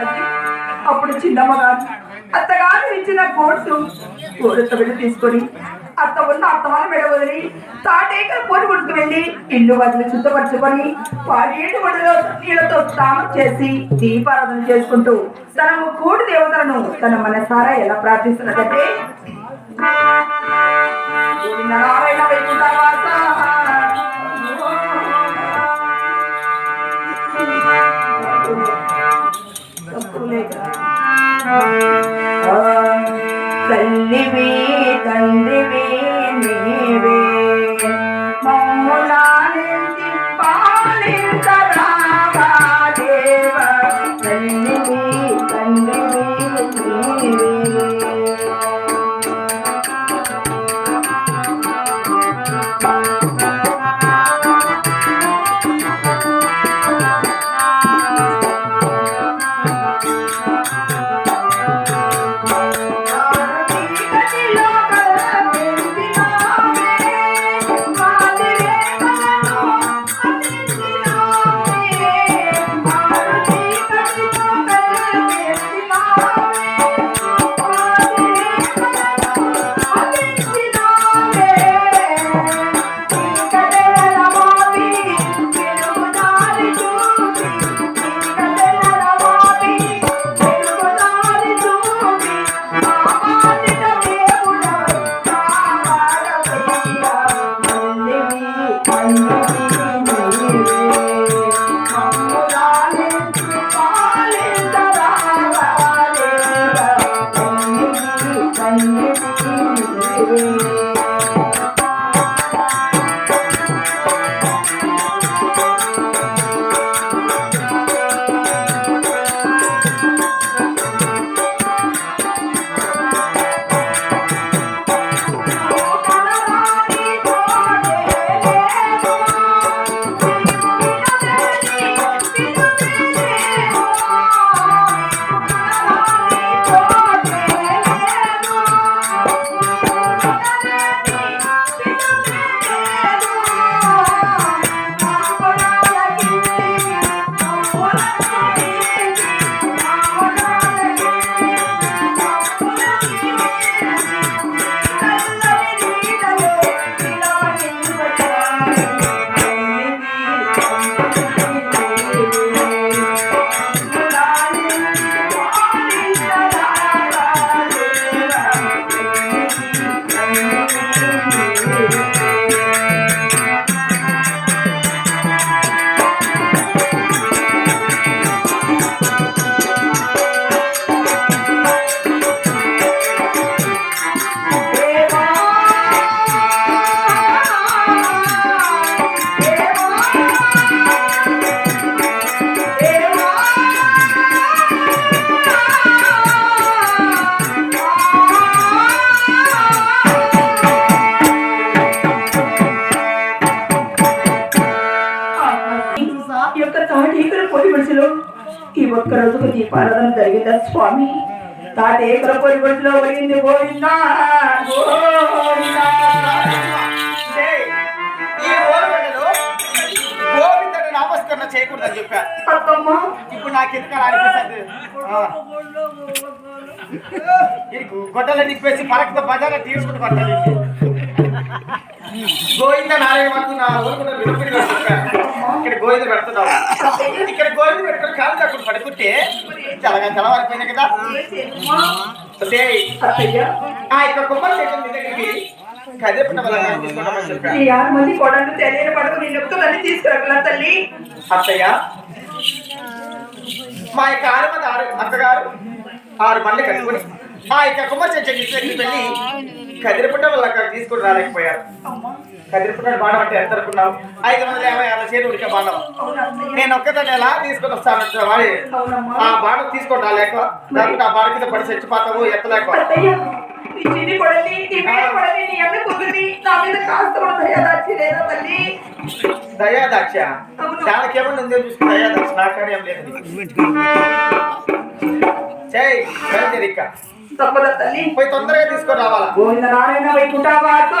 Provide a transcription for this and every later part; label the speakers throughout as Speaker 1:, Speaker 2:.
Speaker 1: కట్టి అప్పుడు చిన్నమ్మగారు అత్తగారు ఇచ్చిన కోర్సు కోరత వెళ్ళి తీసుకొని అత్త ఉన్న అత్తమాన మెడ తాటేక పోరు కొడుకు వెళ్ళి ఇల్లు వదిలి శుద్ధపరచుకొని పాడేటి ఒడిలో నీళ్ళతో స్నానం చేసి దీపారాధన చేసుకుంటూ తన కూడి దేవతలను తన మనసారా ఎలా ప్రార్థిస్తున్నదంటే నారాయణ వైకుంఠవాస స్వామి. పొడి మనిషిలో పోయింది గోవిందా గోవిందా.
Speaker 2: నామస్కరణ చేయకూడదని చెప్పా. ఇప్పుడు నాకు ఎందుకు అలా అనిపిస్తుంది? గొడ్డలు నిప్పేసి పరక్త బజార తీసుకుంటూ పట్టాలి గోవింద నారాయణ వరకు నా విలుపుడి ఇక్కడ గోవింద పెడుతున్నావు. ఇక్కడ గోవింద పెట్టుకుని కాలు తక్కువ పడుకుంటే చల్లగా చల్లవారిపోయింది కదా. అదే
Speaker 1: అత్తయ్య
Speaker 2: ఆ ఇక్కడ కుమ్మరి చెట్టు మీ దగ్గరికి.
Speaker 1: మంది తెలియని పడకు నేను ఒక్కదాన్ని తీసుకురాగల తల్లి?
Speaker 2: అత్తయ్య మా యొక్క ఆరు మంది ఆరు అత్తగారు ఆరు మంది కట్టుకుని మా యొక్క కుమార్ చెట్టు వెళ్ళి కదిరిపుట్ట వాళ్ళు అక్కడ తీసుకుని రాలేకపోయారు. కదిరిపుట్ట బాణం అంటే ఎంత అనుకున్నావు? ఐదు వందల యాభై ఆరు చేతి ఉడికే బాణం? నేను ఒక్కదాన్ని ఎలా తీసుకొని వస్తాను? వాడి. ఆ బాణం తీసుకొని రాలేక దాంట్లో ఆ బాణ కింద పడి చచ్చిపోతావు ఎత్తలేక.
Speaker 1: చిన్ని కొడలి ఈ మేడ కొడలి నీ అన్న కుదిరి నా మీద కాస్త కూడా దయ దాచి లేదా తల్లి?
Speaker 2: దయాదాక్ష. దానికేమన్నా ఉందో చూసి దయాదాక్ష. నాకాడే ఏం లేదు చేయి.
Speaker 1: తప్పదా తల్లి.
Speaker 2: పోయి తొందరగా తీసుకొని రావాలా?
Speaker 1: గోవింద నారాయణ వైకుంఠ వాస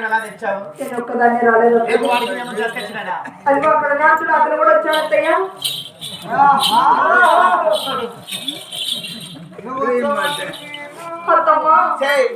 Speaker 2: ఎలా తెచ్చావు
Speaker 1: నేను ఒక్కదాన్ని రాలేదు. అది అక్కడ నాచుడు అతను కూడా వచ్చాడు అత్తయ్య అత్తమ్మ
Speaker 2: చేయి.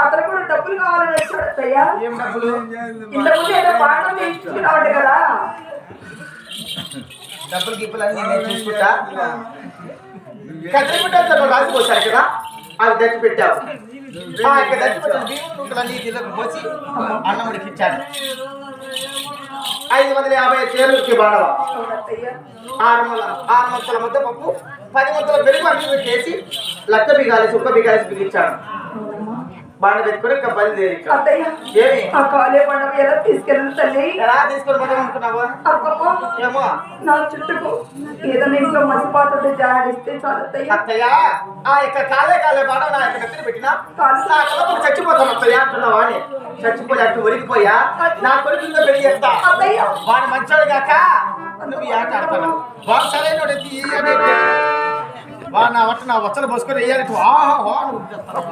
Speaker 1: అతను కూడా డబ్బులు కావాలని వచ్చాడు అత్తయ్య ఇంతకుముందు ఏదో బాణం తీసుకున్నాడు కదా.
Speaker 2: డబ్బులు గిప్పులు అన్ని నేను చూసుకుంటా. కత్తిపెట్టాను రాసిపోతారు కదా? దచ్చి పెట్టావు ఆ యొక్క నూకలన్నీ పోసి అన్నముడికి ఇచ్చాడు ఐదు వందల యాభై చేరుకి బాడవ ఆరు ముల ఆరు మొత్తల ముద్ద పప్పు పది మొత్తల పెరుగు అన్ని చేసి లక్క బిగాలి సుక్క బిగాలి బిగించాను బాణ పెట్టుకుని ఇంకా బయలుదేరి ఏమి?
Speaker 1: ఆ కాలే ఎలా తల్లి?
Speaker 2: అనుకున్నావా? ఏమో?
Speaker 1: నా చుట్టుకు ఏదైనా ఇంట్లో మసిపాతతో జాడిస్తే చాలు అత్తయ్య.
Speaker 2: అత్తయ్య ఆ యొక్క కాలే కాలే బాణ నా యొక్క నెత్తిన పెట్టినా? చచ్చిపోతాను అత్తయ్య అంటున్నావా అని. చచ్చిపోయి ఒరిగిపోయా? నా కొడుకుతో పెళ్ళి చేస్తా. వాడు మంచోడు కాక నువ్వు ఆట ఆడతాను వాడు సరైన వాడు నా వట్ట నా వచ్చలు పోసుకొని ఆహా హో అని ఉరికేస్తాడు.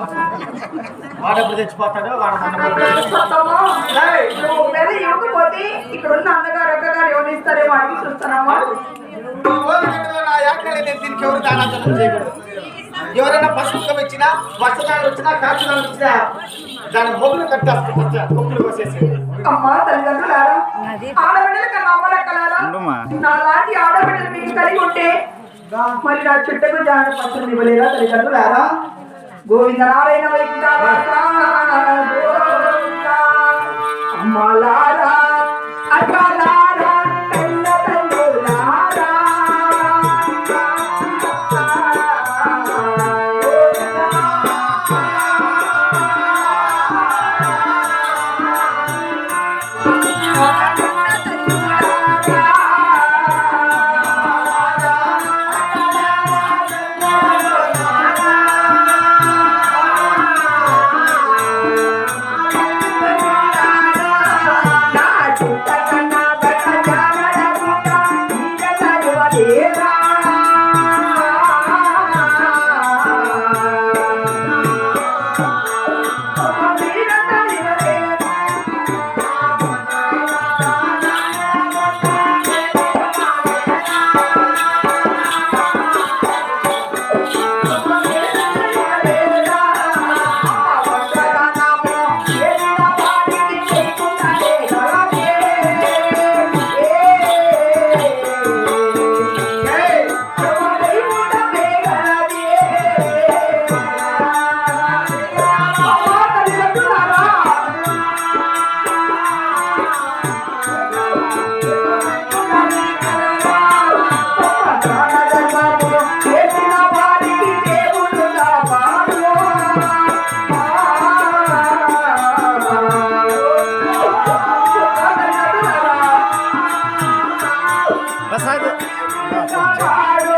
Speaker 2: వాడు ఎప్పుడు తెచ్చిపోతాడో వాడు మన
Speaker 1: అత్తమ్మ నువ్వు ఒకవేళ ఇవ్వకపోతే ఇక్కడ ఉన్న అన్నగారు అక్కగారు ఎవరు ఇస్తారేమో అడిగి చూస్తానమ్మా
Speaker 2: నా నేను దీనికి ఎవరు చేయకూడదు? ఎవరైనా పసుపుకం ఇచ్చినా వర్షదానం వచ్చినా కాచుదానం వచ్చినా దాని మొగులు కట్టేస్తా కుక్కలు కోసేసి.
Speaker 1: అమ్మా తల్లిదండ్రులారా ఆడబిడ్డల కన్నా అమ్మలక్కలారా? నా లాంటి ఆడబిడ్డలు మీకు కలిగి ఉంటే మరి నా చుట్టకు జాన పత్రం ఇవ్వలేదా? తల్లిదండ్రులారా? గోవింద నారాయణ వైకుంఠ
Speaker 2: Fire!